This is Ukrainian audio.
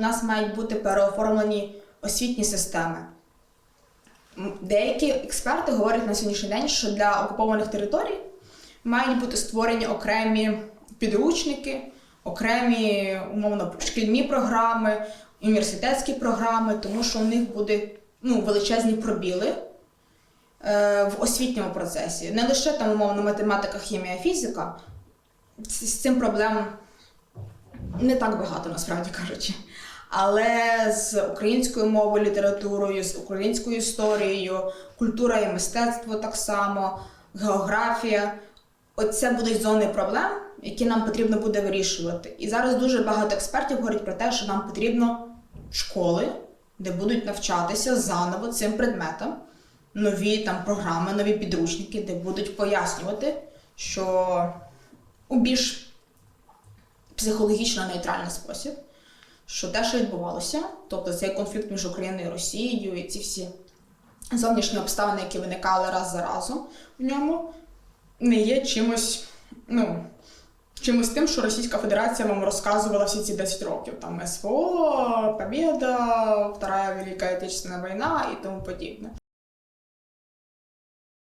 У нас мають бути переоформлені освітні системи. Деякі експерти говорять на сьогоднішній день, що для окупованих територій мають бути створені окремі підручники, окремі умовно шкільні програми, університетські програми, тому що у них буде ну, величезні пробіли е, в освітньому процесі. Не лише там умовно математика, хімія, фізика. З, цим проблем не так багато, насправді кажучи. Але з українською мовою, літературою, з українською історією, культура і мистецтво так само, географія. Оце будуть зони проблем, які нам потрібно буде вирішувати. І зараз дуже багато експертів говорять про те, що нам потрібно школи, де будуть навчатися заново цим предметам, нові там програми, нові підручники, де будуть пояснювати, що у більш психологічно нейтральний спосіб, що те, що відбувалося, тобто цей конфлікт між Україною і Росією, і ці всі зовнішні обставини, які виникали раз за разом в ньому, не є чимось, ну, чимось тим, що Російська Федерація вам розказувала всі ці 10 років. Там СВО, Побєда, Вторая Велика Отечественна війна і тому подібне.